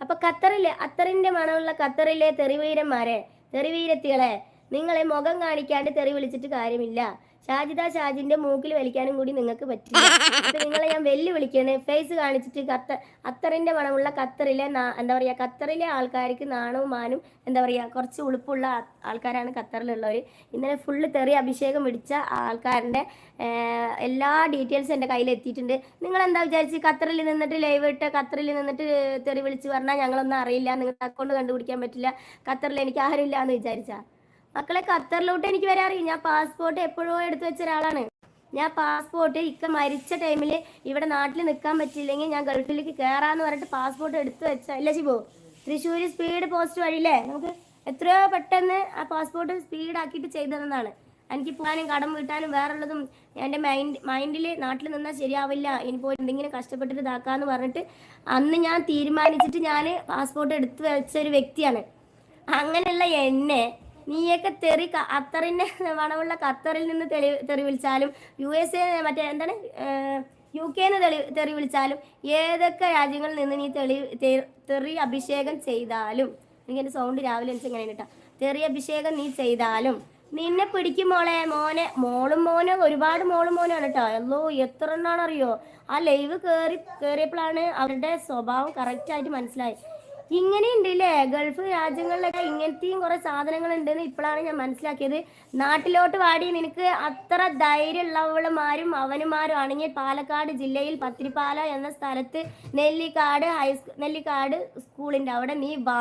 അപ്പൊ ഖത്തറിലെ അത്തറിന്റെ മണമുള്ള ഖത്തറിലെ തെറിവീരന്മാരെ തെറിവീരത്തികളെ നിങ്ങളെ മുഖം കാണിക്കാണ്ട് തെറി വിളിച്ചിട്ട് കാര്യമില്ല. ഷാജിദ ഷാജിന്റെ മൂക്കിൽ വലിക്കാനും കൂടി നിങ്ങൾക്ക് പറ്റില്ല. നിങ്ങളെ ഞാൻ വെല്ലു വിളിക്കണേ ഫേസ് കാണിച്ചിട്ട് കത്ത അത്തറിന്റെ മണമുള്ള ഖത്തറിലെ എന്താ പറയാ ഖത്തറിലെ ആൾക്കാർക്ക് നാണവും മാനും എന്താ പറയാ കുറച്ച് ഉളുപ്പുള്ള ആൾക്കാരാണ് ഖത്തറിലുള്ളവർ ഇന്നലെ ഫുള്ള് തെറി അഭിഷേകം പിടിച്ച ആൾക്കാരുടെ എല്ലാ ഡീറ്റെയിൽസും എന്റെ കയ്യിൽ എത്തിയിട്ടുണ്ട്. നിങ്ങൾ എന്താ വിചാരിച്ച് ഖത്തറിൽ നിന്നിട്ട് ലൈവ് ഇട്ട് ഖത്തറിൽ നിന്നിട്ട് തെറി വിളിച്ച് പറഞ്ഞാൽ ഞങ്ങളൊന്നും അറിയില്ല. നിങ്ങളുടെ അക്കൗണ്ട് കണ്ടുപിടിക്കാൻ പറ്റില്ല. ഖത്തറിൽ എനിക്ക് ആരുമില്ല എന്ന് വിചാരിച്ചാ? മക്കളെ ഖത്തറിലോട്ട് എനിക്ക് വരാറില്ല. ഞാൻ പാസ്പോർട്ട് എപ്പോഴോ എടുത്തു വെച്ച ഒരാളാണ്. ഞാൻ പാസ്പോർട്ട് ഇക്ക മരിച്ച ടൈമിൽ ഇവിടെ നാട്ടിൽ നിൽക്കാൻ പറ്റില്ലെങ്കിൽ ഞാൻ ഗൾഫിലേക്ക് കയറാന്ന് പറഞ്ഞിട്ട് പാസ്പോർട്ട് എടുത്തു വെച്ച അല്ല ശിബു തൃശ്ശൂർ സ്പീഡ് പോസ്റ്റ് വഴിയില്ലേ? നമുക്ക് എത്രയോ പെട്ടെന്ന് ആ പാസ്പോർട്ട് സ്പീഡാക്കിയിട്ട് ചെയ്തതെന്നാണ്. എനിക്ക് പോകാനും കടം വീട്ടാനും വേറുള്ളതും എന്റെ മൈൻഡ് മൈൻഡിൽ നാട്ടിൽ നിന്നാൽ ശരിയാവില്ല. ഇനിയിപ്പോൾ എന്തെങ്കിലും കഷ്ടപ്പെട്ടിട്ട് ഇതാക്കാന്ന് പറഞ്ഞിട്ട് അന്ന് ഞാൻ തീരുമാനിച്ചിട്ട് ഞാൻ പാസ്പോർട്ട് എടുത്തു വെച്ച ഒരു വ്യക്തിയാണ്. അങ്ങനെയുള്ള എന്നെ നീയൊക്കെ തെറി ഖത്തറിന്റെ മണമുള്ള ഖത്തറിൽ നിന്ന് തെളി തെറി വിളിച്ചാലും യു എസ് എ മറ്റേ എന്താണ് യു കെന്ന് തെളി തെറി വിളിച്ചാലും ഏതൊക്കെ രാജ്യങ്ങളിൽ നിന്ന് നീ തെളി തെറി അഭിഷേകം ചെയ്താലും എനിക്ക് എന്റെ സൗണ്ട് രാവിലെ എനിക്ക് ഇങ്ങനെ കേട്ടോ. തെറി അഭിഷേകം നീ ചെയ്താലും നിന്നെ പിടിക്കും മോളെ മോനെ മോളും മോനെ ഒരുപാട് മോളും മോനാണ് കേട്ടോ. എല്ലോ എത്ര എണ്ണാണെന്നറിയോ? ആ ലൈവ് കയറി കയറിയപ്പോഴാണ് അവരുടെ സ്വഭാവം കറക്റ്റായിട്ട് മനസ്സിലായി ഇങ്ങനെയുണ്ട് ഇല്ലേ ഗൾഫ് രാജ്യങ്ങളിലൊക്കെ ഇങ്ങനത്തെയും കുറെ സാധനങ്ങൾ ഉണ്ടെന്ന് ഇപ്പോഴാണ് ഞാൻ മനസ്സിലാക്കിയത്. നാട്ടിലോട്ട് വാടി നിനക്ക് അത്ര ധൈര്യമുള്ളവളുമാരും അവനുമാരും ആണെങ്കിൽ പാലക്കാട് ജില്ലയിൽ പത്തിരിപ്പാല എന്ന സ്ഥലത്ത് നെല്ലിക്കാട് ഹൈസ്കൂ നെല്ലിക്കാട് സ്കൂളിന്റെ അവിടെ നീ വാ.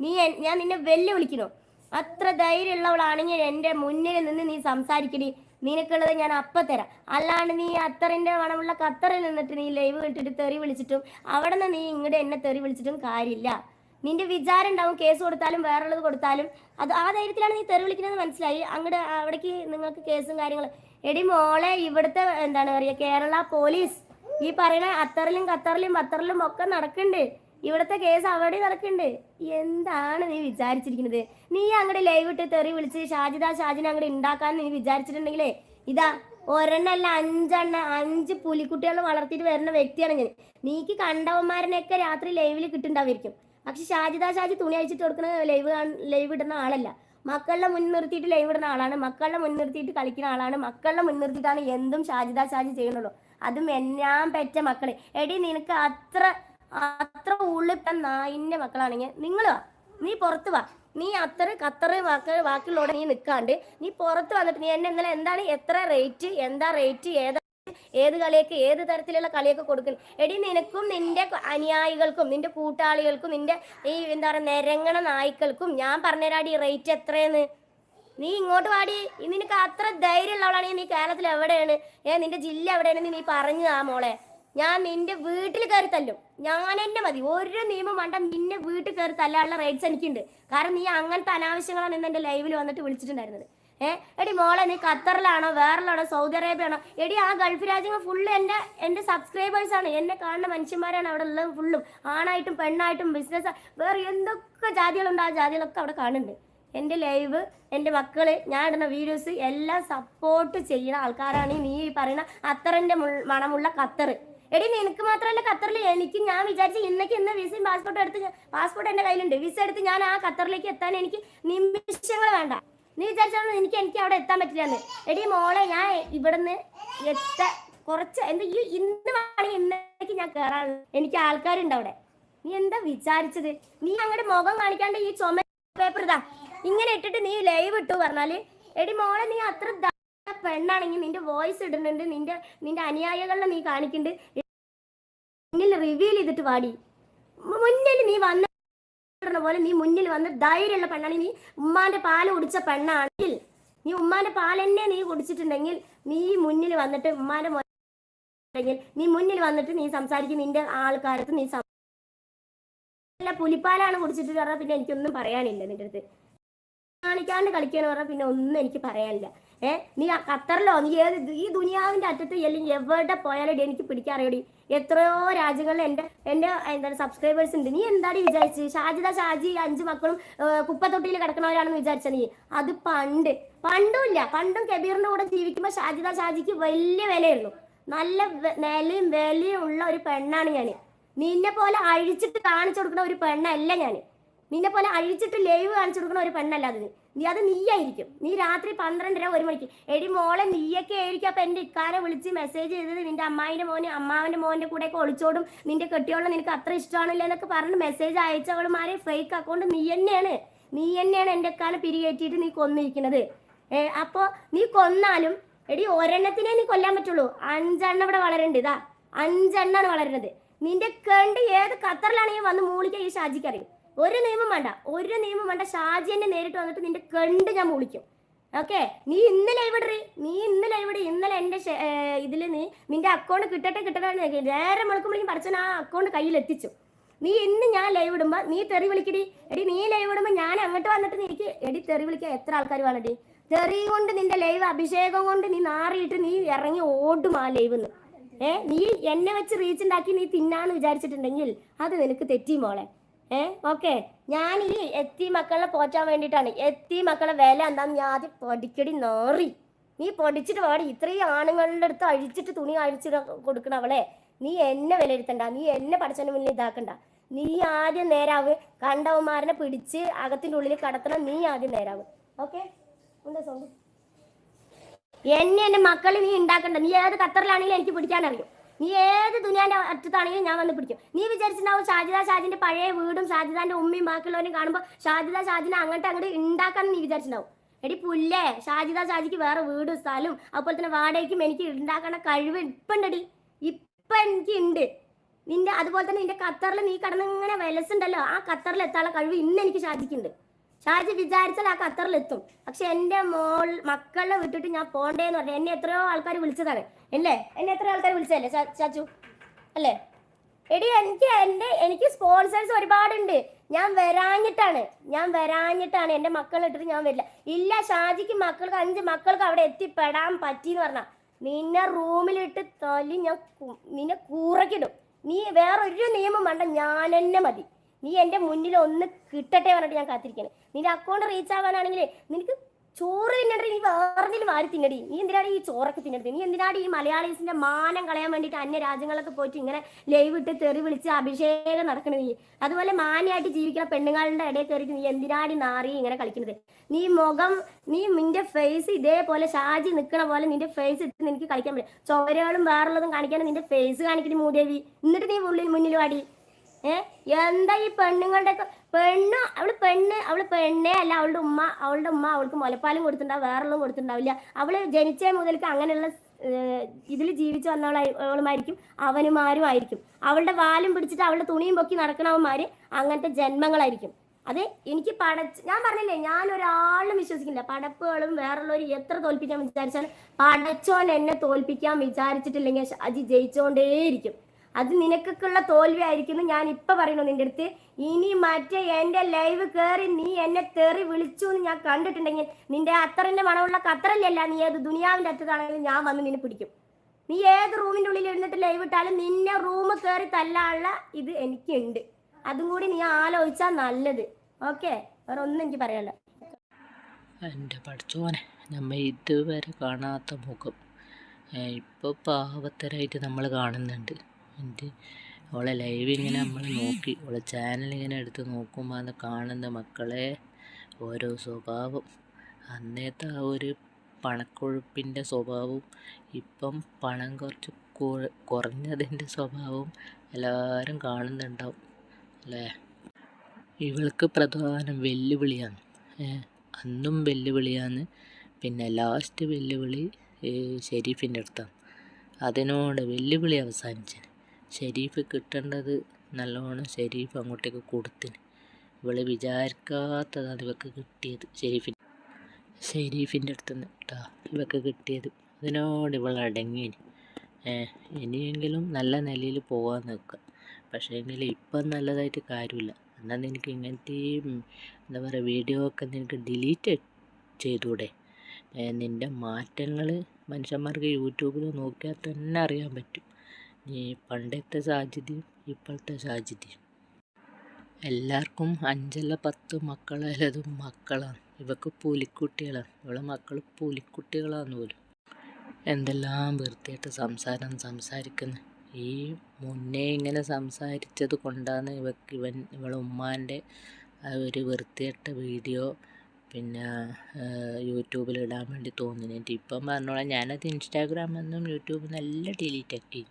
നീ ഞാൻ നിന്നെ വെല്ലുവിളിക്കണോ അത്ര ധൈര്യമുള്ളവളാണെങ്കിൽ എന്റെ മുന്നിൽ നിന്ന് നീ സംസാരിക്കടി. നിനക്കുള്ളത് ഞാൻ അപ്പ തരാം. അല്ലാണ്ട് നീ അത്തറിന്റെ മണമുള്ള ഖത്തറിൽ നിന്നിട്ട് നീ ലൈവ് ഇട്ടിട്ട് തെറി വിളിച്ചിട്ടും അവിടെ നിന്ന് നീ ഇങ്ങോട്ട് എന്നെ തെറി വിളിച്ചിട്ടും കാര്യമില്ല. നിന്റെ വിചാരം ഉണ്ടാവും കേസ് കൊടുത്താലും വേറുള്ളത് കൊടുത്താലും. അത് ആ ധൈര്യത്തിലാണ് നീ തെറി വിളിക്കുന്നത് മനസ്സിലായി. അങ്ങോട്ട് അവിടേക്ക് നിങ്ങൾക്ക് കേസും കാര്യങ്ങളും. എടി മോളെ ഇവിടുത്തെ എന്താണ് പറയുക കേരള പോലീസ്. ഈ പറയുന്ന അത്തറിലും ഖത്തറിലും പത്തറിലും ഒക്കെ നടക്കുന്നുണ്ട് ഇവിടുത്തെ കേസ് അവിടെ നടക്കുന്നുണ്ട്. എന്താണ് നീ വിചാരിച്ചിരിക്കുന്നത്? നീ അങ്ങടെ ലൈവ് ഇട്ട് തെറി വിളിച്ച് ഷാജിദ ഷാജിനെ അങ്ങോട്ട് ഉണ്ടാക്കാൻ നീ വിചാരിച്ചിട്ടുണ്ടെങ്കിലേ ഇതാ ഒരെണ്ണല്ല അഞ്ചെണ്ണ അഞ്ച് പുലിക്കുട്ടികളെ വളർത്തിയിട്ട് വരുന്ന വ്യക്തിയാണ് ഞാൻ. നീക്ക് കണ്ടവന്മാരനെയൊക്കെ രാത്രി ലൈവിൽ കിട്ടുണ്ടായിരിക്കും പക്ഷെ ഷാജിദ ഷാജി തുണി അയച്ചിട്ട് കൊടുക്കുന്ന ലൈവ് ലൈവ് ഇടുന്ന ആളല്ല. മക്കളുടെ മുൻനിർത്തിയിട്ട് ലൈവ് ഇടുന്ന ആളാണ്. മക്കളുടെ മുൻനിർത്തിയിട്ട് കളിക്കുന്ന ആളാണ്. മക്കളുടെ മുൻനിർത്തിയിട്ടാണ് എന്തും ഷാജിദ ഷാജി ചെയ്യുന്നുള്ളൂ. അതും എന്നാൻ പെറ്റ മക്കളെ. എടി നിനക്ക് അത്ര അത്ര ഉള്ളിട്ട നായിന്റെ മക്കളാണെങ്കിൽ നിങ്ങൾ വാ. നീ പുറത്ത് വാ. നീ അത്ര ഖത്തറ് വാക്ക് വാക്കിലൂടെ നീ നിൽക്കാണ്ട് നീ പുറത്ത് വന്നിട്ട് നീ എന്നെ ഇന്നലെ എന്താണ് എത്ര റേറ്റ് എന്താ റേറ്റ് ഏതാ ഏത് കളിയൊക്കെ ഏത് തരത്തിലുള്ള കളിയൊക്കെ കൊടുക്കുന്നു എടി നിനക്കും നിന്റെ അനുയായികൾക്കും നിന്റെ കൂട്ടാളികൾക്കും നിന്റെ ഈ എന്താ പറയുക നിരങ്ങണ നായ്ക്കൾക്കും ഞാൻ പറഞ്ഞുതരാടി റേറ്റ് എത്രയെന്ന്. നീ ഇങ്ങോട്ട് വാടി. നിനക്ക് അത്ര ധൈര്യമുള്ളവളാണെങ്കിൽ നീ കേരളത്തിൽ എവിടെയാണ്? ഏ നിന്റെ ജില്ല എവിടെയാണെന്ന് നീ പറഞ്ഞു ആ മോളെ. ഞാൻ നിന്റെ വീട്ടിൽ കയറി തല്ലും. ഞാൻ എന്നെ മതി. ഒരു നിയമം വേണ്ട നിന്നെ വീട്ടിൽ കയറി തല്ലാനുള്ള റൈറ്റ്സ് എനിക്കുണ്ട്. കാരണം നീ അങ്ങനത്തെ അനാവശ്യങ്ങളാണ് ഇന്ന് എന്റെ ലൈവിൽ വന്നിട്ട് വിളിച്ചിട്ടുണ്ടായിരുന്നത്. ഏ? എടി മോളെ നീ ഖത്തറിലാണോ വേറെല്ലാണോ സൗദി അറേബ്യ ആണോ എടി ആ ഗൾഫ് രാജ്യങ്ങൾ ഫുള്ള് എന്റെ എന്റെ ആണ്. എന്നെ കാണുന്ന മനുഷ്യന്മാരാണ് അവിടെ ഉള്ളത് ഫുള്ളും ആണായിട്ടും പെണ്ണായിട്ടും ബിസിനസ് വേറെ എന്തൊക്കെ ജാതികളുണ്ട് ആ ജാതികളൊക്കെ അവിടെ കാണുന്നുണ്ട്. എന്റെ ലൈവ് എന്റെ മക്കൾ ഞാൻ ഇടുന്ന വീഡിയോസ് എല്ലാം സപ്പോർട്ട് ചെയ്യുന്ന ആൾക്കാരാണ് നീ പറയുന്ന അത്തറിന്റെ മണമുള്ള ഖത്തർ എടി നിനക്ക് മാത്രമല്ല ഖത്തറിൽ എനിക്ക് ഞാൻ വിചാരിച്ച ഇന്നേക്ക് ഇന്ന് വിസയും പാസ്പോർട്ട് എടുത്ത് പാസ്പോർട്ട് എന്റെ കയ്യിലുണ്ട്. വിസ എടുത്ത് ഞാൻ ആ ഖത്തറിലേക്ക് എത്താൻ എനിക്ക് നിമിഷങ്ങൾ വേണ്ട. നീ വിചാരിച്ചാണോ എനിക്ക് എനിക്ക് അവിടെ എത്താൻ പറ്റില്ലെന്ന്? എടി മോളെ ഞാൻ ഇവിടുന്ന് എത്ത കുറച്ച് എന്താ ഈ ഇന്ന് വേണമെങ്കിൽ ഇന്നേക്ക് ഞാൻ കയറാൻ എനിക്ക് ആൾക്കാരുണ്ട് അവിടെ. നീ എന്താ വിചാരിച്ചത്? നീ അങ്ങോട്ട് മുഖം കാണിക്കാണ്ട് ഈ ചുമ പേപ്പർ ഇതാ. ഇങ്ങനെ ഇട്ടിട്ട് നീ ലൈവ് ഇട്ടു പറഞ്ഞാൽ. എടി മോളെ നീ അത്ര പെണ്ണാണെങ്കിൽ നിന്റെ വോയിസ് ഇടുന്നുണ്ട്. നിന്റെ നിന്റെ അനുയായികളെ നീ കാണിക്കുന്നുണ്ട് മുന്നിൽ റിവീൽ ചെയ്തിട്ട് വാടി. മുന്നിൽ നീ വന്ന പോലെ നീ മുന്നിൽ വന്ന് ധൈര്യമുള്ള പെണ്ണാണെങ്കിൽ നീ ഉമ്മാന്റെ പാൽ കുടിച്ച പെണ്ണാണെങ്കിൽ നീ ഉമ്മാന്റെ പാൽ തന്നെ നീ കുടിച്ചിട്ടുണ്ടെങ്കിൽ നീ മുന്നിൽ വന്നിട്ട് ഉമ്മാന്റെ മുന്നിൽ നീ മുന്നിൽ വന്നിട്ട് നീ സംസാരിക്കും. നിന്റെ ആൾക്കാരത്ത് നീ പുലിപ്പാലാണ് കുടിച്ചിട്ട് പറഞ്ഞാൽ പിന്നെ എനിക്കൊന്നും പറയാനില്ല നിന്റെ അടുത്ത്. കാണിക്കാണ്ട് കളിക്കാന്ന് പറഞ്ഞാൽ പിന്നെ ഒന്നും എനിക്ക് പറയാനില്ല. ഏ നീ ആ ഖത്തറിലോ നീ ഏത് ഈ ദുനിയാവിന്റെ അറ്റത്ത് എല്ലാം എവിടെ പോയാലും എനിക്ക് പിടിക്കാറിയോടി. എത്രയോ രാജ്യങ്ങളിൽ എന്റെ എന്റെ എന്താണ് സബ്സ്ക്രൈബേഴ്സ് ഉണ്ട്. നീ എന്താടി വിചാരിച്ച്? ഷാജിദ ഷാജി അഞ്ച് മക്കളും കുപ്പത്തൊട്ടിയിൽ കിടക്കണവരാണെന്ന് വിചാരിച്ച നീ. അത് പണ്ട് പണ്ടും ഇല്ല. പണ്ടും കബീറിന്റെ കൂടെ ജീവിക്കുമ്പോൾ ഷാജിദ ഷാജിക്ക് വലിയ വിലയുള്ളൂ നല്ല നിലയും വിലയും ഉള്ള ഒരു പെണ്ണാണ് ഞാൻ നിന്നെ പോലെ അഴിച്ചിട്ട് കാണിച്ചു കൊടുക്കുന്ന ഒരു പെണ്ണല്ല ഞാൻ നിന്നെ പോലെ അഴിച്ചിട്ട് ലൈവ് കാണിച്ചു കൊടുക്കുന്ന ഒരു പെണ്ണല്ല അത്. നീ അത് നീയായിരിക്കും. നീ രാത്രി പന്ത്രണ്ടര ഒരു മണിക്ക്. എടി മോളെ നീയൊക്കെ ആയിരിക്കും. അപ്പൊ എന്റെ ഇക്കാരെ വിളിച്ച് മെസ്സേജ് ചെയ്തത് നിന്റെ അമ്മാവിന്റെ മോനെ അമ്മാവന്റെ മോന്റെ കൂടെ ഒക്കെ ഒളിച്ചോടും. നിന്റെ കെട്ടിയോളം നിനക്ക് അത്ര ഇഷ്ടമാണല്ലോ എന്നൊക്കെ പറഞ്ഞ് മെസ്സേജ് അയച്ചവളുമാരെ ഫേക്ക് അക്കൗണ്ട് നീ തന്നെയാണ്. നീ തന്നെയാണ് എന്റെ ഇക്കാനെ പിരികേറ്റിയിട്ട് നീ കൊന്നിരിക്കുന്നത്. ഏർ അപ്പോ നീ കൊന്നാലും എടി ഒരെണ്ണത്തിനെ നീ കൊല്ലാൻ പറ്റുള്ളൂ. അഞ്ചെണ്ണം ഇവിടെ വളരണ്ട്. ഇതാ അഞ്ചെണ്ണാണ് വളരുന്നത്. നിന്റെ കണ്ട് ഏത് ഖത്തറിലാണെങ്കിൽ വന്ന് മൂളിക്കാൻ ഈ ഷാജിക്ക് അറിയും? ഒരു നിയമം വേണ്ട. ഒരു നിയമം വേണ്ട. ഷാജി എന്നെ നേരിട്ട് വന്നിട്ട് നിന്റെ കണ്ട് ഞാൻ വിളിക്കും. ഓക്കെ നീ ഇന്ന് ലൈവ് ഇടറി നീ ഇന്ന് ലൈവ് ഇന്നലെ എന്റെ ഇതിൽ നീ നിന്റെ അക്കൗണ്ട് കിട്ടട്ടെ കിട്ടട്ടെ. നേരെ മുളക്കുമ്പോഴേക്കും പഠിച്ചൻ ആ അക്കൗണ്ട് കയ്യിൽ എത്തിച്ചു. നീ ഇന്ന് ഞാൻ ലൈവ് ഇടുമ്പോ നീ തെറി വിളിക്കടി. എടി നീ ലൈവ് ഇടുമ്പോ ഞാൻ അങ്ങോട്ട് വന്നിട്ട് എനിക്ക് എടി തെറി വിളിക്കാൻ എത്ര ആൾക്കാർ വേണടി? തെറി കൊണ്ട് നിന്റെ ലൈവ് അഭിഷേകം കൊണ്ട് നീ നാറിയിട്ട് നീ ഇറങ്ങി ഓടും ആ ലൈവ് ഏ നീ എന്നെ വെച്ച് റീച്ച് ഉണ്ടാക്കി നീ തിന്നാന്ന് വിചാരിച്ചിട്ടുണ്ടെങ്കിൽ അത് നിനക്ക് തെറ്റി മോളെ. ഏ? ഓക്കെ. ഞാൻ ഈ എത്തി മക്കളെ പോറ്റാൻ വേണ്ടിയിട്ടാണ് എത്തി മക്കളെ വില എന്താന്ന് ഞാൻ ആദ്യം പൊടിക്കടി നേറി. നീ പൊടിച്ചിട്ട് പാടി ഇത്രയും ആണുങ്ങളുടെ അടുത്ത് അഴിച്ചിട്ട് തുണി അഴിച്ചിട്ട് കൊടുക്കണം അവളെ. നീ എന്നെ വിലയിരുത്തണ്ട. നീ എന്നെ പഠിച്ചതിന് മുന്നിൽ ഇതാക്കണ്ട. നീ ആദ്യം നേരാവ്. കണ്ടവന്മാരനെ പിടിച്ച് അകത്തിന്റെ ഉള്ളിൽ കടത്തണം. നീ ആദ്യം നേരാവ്. ഓക്കെ? എന്താ സൗണ്ട്? എന്നെ എന്റെ മക്കളെ നീ ഉണ്ടാക്കണ്ട. നീ ഏത് ഖത്തറിലാണെങ്കിലും എനിക്ക് പിടിക്കാൻ അറിയും. നീ ഏത് ദുനിയാന്റെ അറ്റത്താണെങ്കിലും ഞാൻ വന്ന് പിടിക്കും. നീ വിചാരിച്ചിട്ടുണ്ടാവും ഷാജിദ ഷാജിന്റെ പഴയ വീടും ഷാജിദാന്റെ ഉമ്മയും ബാക്കിയുള്ളവരും കാണുമ്പോൾ ഷാജിദ ഷാജിനെ അങ്ങോട്ട് അങ്ങോട്ട് ഉണ്ടാക്കാൻ നീ വിചാരിച്ചിട്ടുണ്ടാവും. എടി പുല്ലേ ഷാജിദ ഷാജിക്ക് വേറെ വീടും സ്ഥലവും അതുപോലെ തന്നെ വാടകയ്ക്കും എനിക്ക് ഉണ്ടാക്കണ കഴിവ് ഇപ്പം ഉണ്ടടി ഇപ്പം എനിക്ക് ഉണ്ട് നിന്റെ അതുപോലെ തന്നെ നിന്റെ ഖത്തറിൽ നീ കടന്ന് ഇങ്ങനെ വിലസുണ്ടല്ലോ. ആ ഖത്തറിൽ എത്താനുള്ള കഴിവ് ഇന്ന് എനിക്ക് ഷാജിക്കുണ്ട്. ഷാജി വിചാരിച്ചാൽ ആ ഖത്തറിൽ എത്തും. പക്ഷെ എന്റെ മോൾ മക്കളെ വിട്ടിട്ട് ഞാൻ പോണ്ടേന്ന് പറഞ്ഞു എന്നെ എത്രയോ ആൾക്കാർ വിളിച്ചതാണ്. അല്ലേ എന്നെ എത്ര ആൾക്കാർ വിളിച്ചല്ലേ ചാച്ചു? അല്ലേ? എടി എനിക്ക് എന്റെ എനിക്ക് സ്പോൺസേഴ്സ് ഒരുപാടുണ്ട്. ഞാൻ വരാഞ്ഞിട്ടാണ്. ഞാൻ വരാഞ്ഞിട്ടാണ് എന്റെ മക്കളെ ഇട്ടിട്ട് ഞാൻ വരില്ല. ഇല്ല ഷാജിക്ക് മക്കൾക്ക് അഞ്ച് മക്കൾക്ക് അവിടെ എത്തിപ്പെടാൻ പറ്റിയെന്ന് പറഞ്ഞാ. നിന്നെ റൂമിലിട്ട് തല്ലി ഞാൻ നിന്നെ കൂറക്കിടും. നീ വേറൊരു നിയമം വേണ്ട ഞാൻ തന്നെ മതി. നീ എന്റെ മുന്നിൽ ഒന്ന് കിട്ടട്ടെ പറഞ്ഞിട്ട് ഞാൻ കാത്തിരിക്കണേ നിന്റെ അക്കൗണ്ട് റീച്ച് ആവാനാണെങ്കിൽ നിനക്ക് ചോറ് തിന്നണ്ട നീ വേറെന്തെങ്കിലും വാരി തിന്നടി. നീ എന്തിനാണ് ഈ ചോറൊക്കെ തിന്നടി നീ എന്തിനാണ് ഈ മലയാളീസിന്റെ മാനം കളയാൻ വേണ്ടിയിട്ട് അന്യ രാജ്യങ്ങളൊക്കെ പോയിട്ട് ഇങ്ങനെ ലൈവ് ഇട്ട് തെറി വിളിച്ച് അഭിഷേകം നടക്കണത് നീ? അതുപോലെ മാന്യമായിട്ട് ജീവിക്കുന്ന പെണ്ണുങ്ങളുടെ ഇടയിൽ കയറിയിട്ട് നീ എന്തിനാടി നാറി ഇങ്ങനെ കളിക്കുന്നത് നീ മുഖം നീ നിന്റെ ഫേസ് ഇതേപോലെ ഷാജി നിൽക്കണ പോലെ നിന്റെ ഫേസ് ഇട്ട് നിനക്ക് കളിക്കാൻ പറ്റും. ചോരകളും വേറുള്ളതും കാണിക്കാൻ നിന്റെ ഫേസ് കാണിക്കണ മൂദേവി. എന്നിട്ട് നീ ഉള്ളിൽ മുന്നിൽ വാടി. എന്താ ഈ പെണ്ണുങ്ങളുടെ പെണ്ണ് അവൾ പെണ്ണ് അവൾ പെണ്ണേ അല്ല അവളുടെ ഉമ്മ അവളുടെ ഉമ്മ അവൾക്ക് മുലപ്പാലും കൊടുത്തിട്ടുണ്ടാവും വേറെല്ലാം കൊടുത്തിട്ടുണ്ടാവില്ല. അവൾ ജനിച്ച മുതൽക്ക് അങ്ങനെയുള്ള ഇതിൽ ജീവിച്ചു വന്നവളായിരിക്കും അവനുമാരും ആയിരിക്കും. അവളുടെ വാലും പിടിച്ചിട്ട് അവളുടെ തുണിയും പൊക്കി നടക്കണവന്മാര് അങ്ങനത്തെ ജന്മങ്ങളായിരിക്കും. അത് എനിക്ക് പടച്ച് ഞാൻ പറഞ്ഞില്ലേ ഞാൻ ഒരാളും വിശ്വസിക്കില്ല പടപ്പുകളും വേറുള്ളവർ എത്ര തോൽപ്പിക്കാൻ വിചാരിച്ചാലും പടച്ചോൻ എന്നെ തോൽപ്പിക്കാൻ വിചാരിച്ചിട്ടില്ലെങ്കിൽ അജി ജയിച്ചുകൊണ്ടേയിരിക്കും അത് നിനക്കൊക്കെയുള്ള തോൽവി ആയിരിക്കും ഞാൻ ഇപ്പൊ പറയണു നിന്റെ അടുത്ത് ഇനി മറ്റേ എന്റെ ലൈവ് കയറി നീ എന്നെ തെറി വിളിച്ചു എന്ന് ഞാൻ കണ്ടിട്ടുണ്ടെങ്കിൽ നിന്റെ അത്രന്റെ മണമുള്ള ഖത്തറല്ലല്ല നീ ഏത് ദുനിയാവിന്റെ അറ്റത്താണെങ്കിലും ഞാൻ വന്ന് നിന്നെ പിടിക്കും. നീ ഏത് റൂമിന്റെ ഉള്ളിൽ ഇരുന്നിട്ട് ലൈവ് ഇട്ടാലും നിന്നെ റൂം കയറി തല്ലാനുള്ള ഇത് എനിക്കുണ്ട്. അതും കൂടി നീ ആലോചിച്ചാൽ നല്ലത്. ഓക്കെ വേറെ ഒന്നും എനിക്ക് പറയാനില്ല. എന്റെ പഠിച്ചോനെ നമ്മ ഇതുവരെ കാണാത്ത മുഖം. ഇപ്പോൾ പാവത്തരായിട്ട് നമ്മൾ കാണുന്നുണ്ട്. എന്റെ അവളെ ലൈവ് ഇങ്ങനെ നമ്മൾ നോക്കി. അവളെ ചാനൽ ഇങ്ങനെ എടുത്ത് നോക്കുമ്പോൾ അത് കാണുന്ന മക്കളെ ഓരോ സ്വഭാവം. അന്നേത്തെ ആ ഒരു പണക്കൊഴുപ്പിന്റെ സ്വഭാവവും ഇപ്പം പണം കുറച്ച് കുറഞ്ഞതിന്റെ സ്വഭാവവും എല്ലാവരും കാണുന്നുണ്ടാവും അല്ലേ? ഇവൾക്ക് പ്രധാനം വെല്ലുവിളിയാണ്. അന്നും വെല്ലുവിളിയാണ്. പിന്നെ ലാസ്റ്റ് വെല്ലുവിളി ഷെരീഫിന്റെ അടുത്താണ്. അതിനോട് വെല്ലുവിളി അവസാനിച്ചത്. ഷെരീഫ് കിട്ടേണ്ടത് നല്ലോണം ഷെരീഫ് അങ്ങോട്ടേക്ക് കൊടുത്തിന്. ഇവളെ വിചാരിക്കാത്തതാണ് ഇവക്ക് കിട്ടിയത് ഷെരീഫിന് ഷെരീഫിന്റെ അടുത്ത് നിന്ന് കേട്ടോ ഇവക്ക് കിട്ടിയത്. അതിനോട് ഇവൾ അടങ്ങിയിന്. ഇനിയെങ്കിലും നല്ല നിലയിൽ പോകാൻ നിൽക്കുക പക്ഷേ എങ്കിൽ ഇപ്പം നല്ലതായിട്ട് കാര്യമില്ല. എന്നാൽ നിനക്ക് ഇങ്ങനത്തെ എന്താ പറയുക വീഡിയോ ഒക്കെ നിനക്ക് ഡിലീറ്റ് ചെയ്തൂടെ? നിന്റെ മാറ്റങ്ങൾ മനുഷ്യന്മാർക്ക് യൂട്യൂബിൽ നോക്കിയാൽ തന്നെ അറിയാൻ പറ്റും. നീ പണ്ടത്തെ സാഹചര്യം ഇപ്പോഴത്തെ സാഹചര്യം. എല്ലാവർക്കും അഞ്ചല്ല പത്ത് മക്കളായാലും മക്കളാണ്. ഇവക്ക് പൂലിക്കുട്ടികളാണ്. ഇവളെ മക്കൾ പൂലിക്കുട്ടികളാണ് പോലും. എന്തെല്ലാം വൃത്തിയായിട്ട് സംസാരം സംസാരിക്കുന്നു. ഈ മുന്നേ ഇങ്ങനെ സംസാരിച്ചത് കൊണ്ടാണ് ഇവക്ക് ഇവൻ ഇവളെ ഉമ്മാന്റെ ഒരു വൃത്തിയായിട്ട് വീഡിയോ പിന്നെ യൂട്യൂബിൽ ഇടാൻ വേണ്ടി തോന്നിയിട്ട് ഇപ്പം പറഞ്ഞോളാം ഞാനത് ഇൻസ്റ്റാഗ്രാമിൽ നിന്നും യൂട്യൂബിൽ നിന്നും എല്ലാം ഡിലീറ്റ് ആക്കി